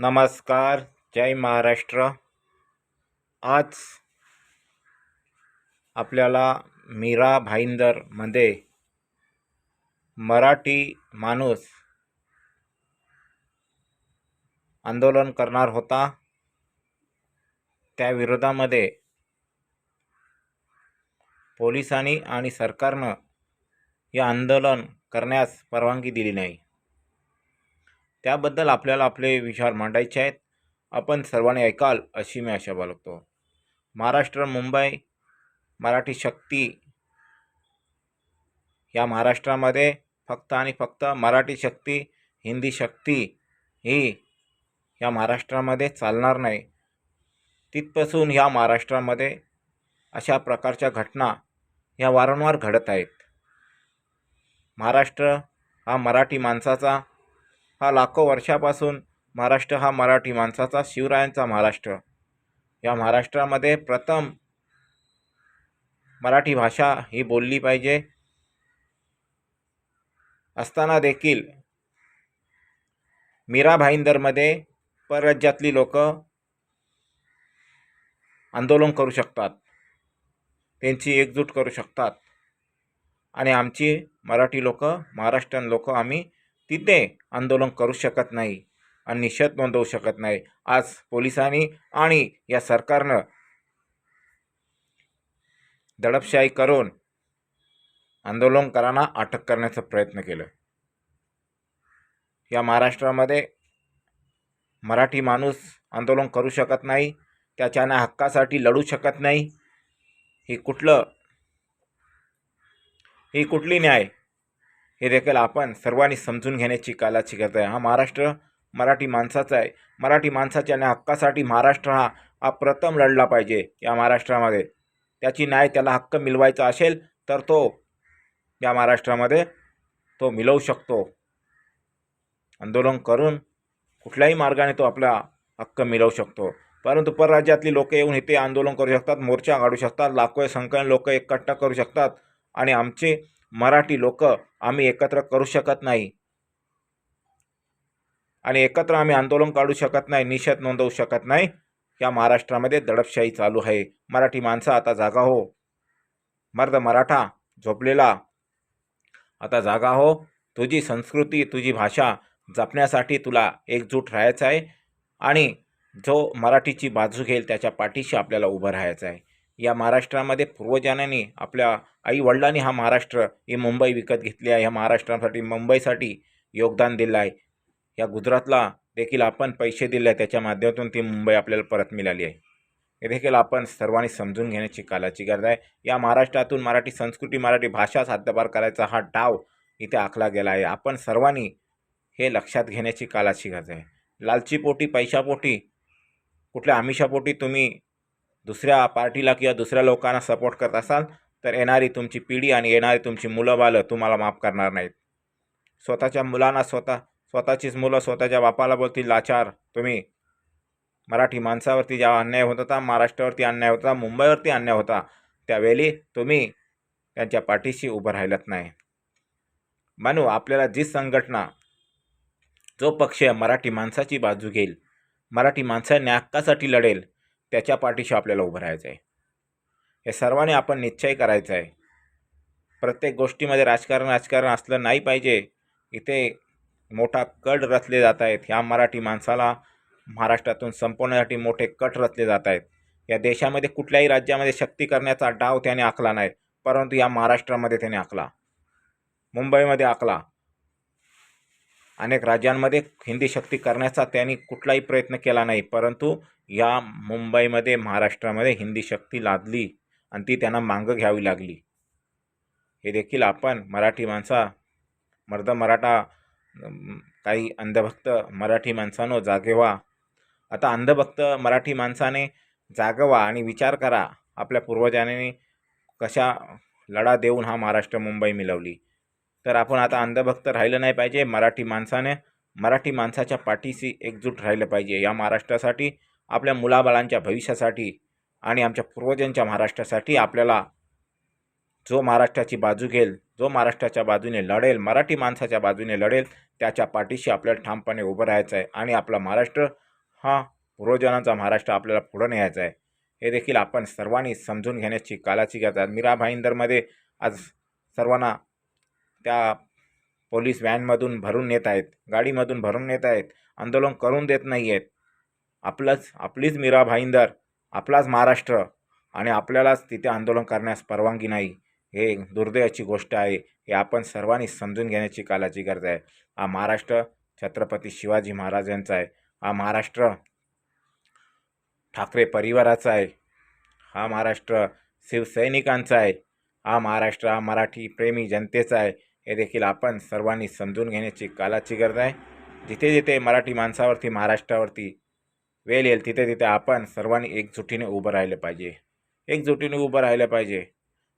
नमस्कार जय महाराष्ट्र. आज आपल्याला मीरा भाईंदरमध्ये मराठी माणूस आंदोलन करणार होता. त्या विरोधामध्ये पोलिसांनी आणि सरकारनं हे आंदोलन करण्यास परवानगी दिली नाही. त्याबद्दल आपल्याला आपले विचार मांडायचे आहेत. आपण सर्वांनी ऐकाल अशी मी आशा बाळगतो. महाराष्ट्र मुंबई मराठी शक्ती या महाराष्ट्रामध्ये फक्त आणि फक्त मराठी शक्ती हिंदी शक्ती ही या महाराष्ट्रामध्ये चालणार नाही. तिथपासून ह्या महाराष्ट्रामध्ये अशा प्रकारच्या घटना ह्या वारंवार घडत आहेत. महाराष्ट्र हा मराठी माणसाचा हा लाखो वर्षापासून महाराष्ट्र हा मराठी माणसाचा शिवरायांचा महाराष्ट्र. या महाराष्ट्रामध्ये प्रथम मराठी भाषा ही बोलली पाहिजे असताना देखील मीरा भाईंदरमध्ये परराज्यातली लोक आंदोलन करू शकतात. त्यांची एकजूट करू शकतात. आणि आमची मराठी लोक महाराष्ट्रीयन लोक आम्ही तिथे आंदोलन करू शकत नाही आणि निषेध नोंदवू शकत नाही. आज पोलिसांनी आणि या सरकारनं दडपशाही करून आंदोलनकारांना अटक करण्याचा प्रयत्न केला. या महाराष्ट्रामध्ये मराठी माणूस आंदोलन करू शकत नाही त्याच्याने हक्कासाठी लढू शकत नाही. ही कुठलं? ही कुठली न्याय? हे देखील आपण सर्वांनी समजून घेण्याची कालाची गरज आहे. हा महाराष्ट्र मराठी माणसाचा आहे. मराठी माणसाच्या आणि हक्कासाठी महाराष्ट्र हा हा प्रथम लढला पाहिजे या महाराष्ट्रामध्ये. त्याची न्याय त्याला हक्क मिळवायचा असेल तर तो या महाराष्ट्रामध्ये तो मिळवू शकतो. आंदोलन करून कुठल्याही मार्गाने तो आपला हक्क मिळवू शकतो. परंतु परराज्यातली लोक येऊन इथे आंदोलन करू शकतात मोर्चा काढू शकतात लाखो संख्येने लोक एकट्ठा करू शकतात. आणि आमचे मराठी लोक आम्ही एकत्र करू शकत नाही. आणि एकत्र आम्ही आंदोलन काढू शकत नाही निषेध नोंदवू शकत नाही. या महाराष्ट्रामध्ये दडपशाही चालू आहे. मराठी माणसं आता जागा हो. मर्द मराठा झोपलेला. आता जागा हो. तुझी संस्कृती तुझी भाषा जपण्यासाठी तुला एकजूट राहायचं आहे. आणि जो मराठीची बाजू घेईल त्याच्या पाठीशी आपल्याला उभं राहायचं आहे. या महाराष्ट्रामध्ये पूर्वजांनी आपल्या आई वडिलांनी हा महाराष्ट्र ही मुंबई विकत घेतली आहे. ह्या महाराष्ट्रासाठी मुंबईसाठी योगदान दिलं आहे. या गुजरातला देखील आपण पैसे दिले त्याच्या माध्यमातून ती मुंबई आपल्याला परत मिळाली आहे. हे देखील आपण सर्वांनी समजून घेण्याची कालाची गरज आहे. या महाराष्ट्रातून मराठी संस्कृती मराठी भाषा साध्यपार करायचा हा डाव इथे आखला गेला आहे. आपण सर्वांनी हे लक्षात घेण्याची कालाची गरज आहे. लालचीपोटी पैशापोटी कुठल्या आमिषापोटी तुम्ही दुसऱ्या पार्टीला किंवा दुसऱ्या लोकांना सपोर्ट करत असाल तर येणारी तुमची पिढी आणि येणारी तुमची मुलं बालं तुम्हाला माफ करणार नाहीत. स्वतःच्या मुलांना स्वतः स्वतःचीच मुलं स्वतःच्या बापाला बोलतील लाचार तुम्ही मराठी माणसावरती जेव्हा अन्याय होत होता महाराष्ट्रावरती अन्याय होता मुंबईवरती अन्याय होता त्यावेळी तुम्ही त्यांच्या पाठीशी उभं राहिलत नाही. मानू आपल्याला जी संघटना जो पक्ष मराठी माणसाची बाजू घेईल मराठी माणसाने न्याक्कासाठी लढेल त्याच्या पाठीशी आपल्याला उभं राहायचं आहे हे सर्वांनी आपण निश्चय करायचा आहे प्रत्येक गोष्टीमध्ये राजकारण राजकारण असलं नाही पाहिजे. इथे मोठा कट रचले जात आहेत. ह्या मराठी माणसाला महाराष्ट्रातून संपवण्यासाठी मोठे कट रचले जात आहेत. या देशामध्ये कुठल्याही राज्यामध्ये शक्ती करण्याचा डाव त्याने आखला नाही. परंतु या महाराष्ट्रामध्ये त्याने आखला. मुंबईमध्ये आखला. अनेक राज्यांमध्ये हिंदी शक्ती करण्याचा त्यांनी कुठलाही प्रयत्न केला नाही परंतु या मुंबईमध्ये महाराष्ट्रामध्ये हिंदी शक्ती लादली आणि ती त्यांना मागं घ्यावी लागली. हे देखील आपण मराठी माणसा मर्द मराठा काही अंधभक्त मराठी माणसानो जागे व्हा. आता अंधभक्त मराठी माणसाने जागवा आणि विचार करा. आपल्या पूर्वजांनी कशा लढा देऊन हा महाराष्ट्र मुंबई मिळवली? तर आपण आता अंधभक्त राहिलं नाही पाहिजे मराठी माणसाने मराठी माणसाच्या पाठीशी एकजूट राहिलं पाहिजे. या महाराष्ट्रासाठी आपल्या मुलाबाळांच्या भविष्यासाठी आणि आमच्या पूर्वजांच्या महाराष्ट्रासाठी आपल्याला जो महाराष्ट्राची बाजू घेईल जो महाराष्ट्राच्या बाजूने लढेल मराठी माणसाच्या बाजूने लढेल त्याच्या पाठीशी आपल्याला ठामपणे उभं राहायचं आहे आणि आपला महाराष्ट्र हा पूर्वजांचा महाराष्ट्र आपल्याला पुढं न्यायचा आहे. हे देखील आपण सर्वांनी समजून घेण्याची कालाची गरज आहे. मीरा भाईंदरमध्ये आज सर्वांना त्या पोलीस व्हॅनमधून भरून नेत आहेत गाडीमधून भरून नेत आहेत आंदोलन करून देत नाही आहेत. आपलंच आपलीच मीरा भाईंदर आपलाच महाराष्ट्र आणि आपल्यालाच तिथे आंदोलन करण्यास परवानगी नाही. हे दुर्दैवाची गोष्ट आहे हे आपण सर्वांनी समजून घेण्याची कालाची गरज आहे. हा महाराष्ट्र छत्रपती शिवाजी महाराजांचा आहे. हा महाराष्ट्र ठाकरे परिवाराचा आहे. हा महाराष्ट्र शिवसैनिकांचा आहे. हा महाराष्ट्र हा मराठी प्रेमी जनतेचा आहे. हे देखील आपण सर्वांनी समजून घेण्याची कालाची गरज आहे. जिथे जिथे मराठी माणसावरती महाराष्ट्रावरती वेळ येईल तिथे तिथे आपण सर्वांनी एकजुटीने उभं राहिलं पाहिजे. एकजुटीने उभं राहिलं पाहिजे.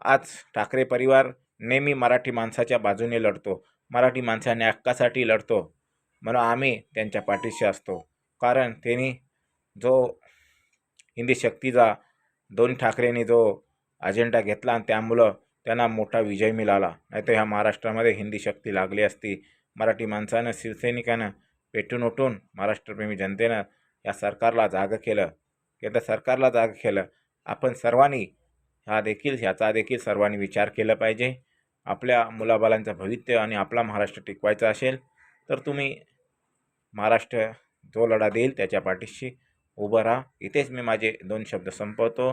आज ठाकरे परिवार नेहमी मराठी माणसाच्या बाजूने लढतो. मराठी माणसाने हक्कासाठी लढतो. म्हणून आम्ही त्यांच्या पाठीशी असतो. कारण त्यांनी जो हिंदी शक्तीचा दोन ठाकरेंनी जो अजेंडा घेतला आणि त्यामुळं त्यांना मोठा विजय मिळाला. नाहीतर ह्या महाराष्ट्रामध्ये हिंदी शक्ती लागली असती. मराठी माणसानं शिवसैनिकानं पेटून उठून महाराष्ट्रप्रेमी जनतेनं या सरकारला जागं केलं. केंद्र सरकारला जागं केलं आपण सर्वांनी हा देखील ह्याचा देखील सर्वांनी विचार केला पाहिजे. आपल्या मुलाबालांचं भवित्य आणि आपला महाराष्ट्र टिकवायचा असेल तर तुम्ही महाराष्ट्र जो लढा देईल त्याच्या पाठीशी उभं राहा. इथेच मी माझे दोन शब्द संपवतो.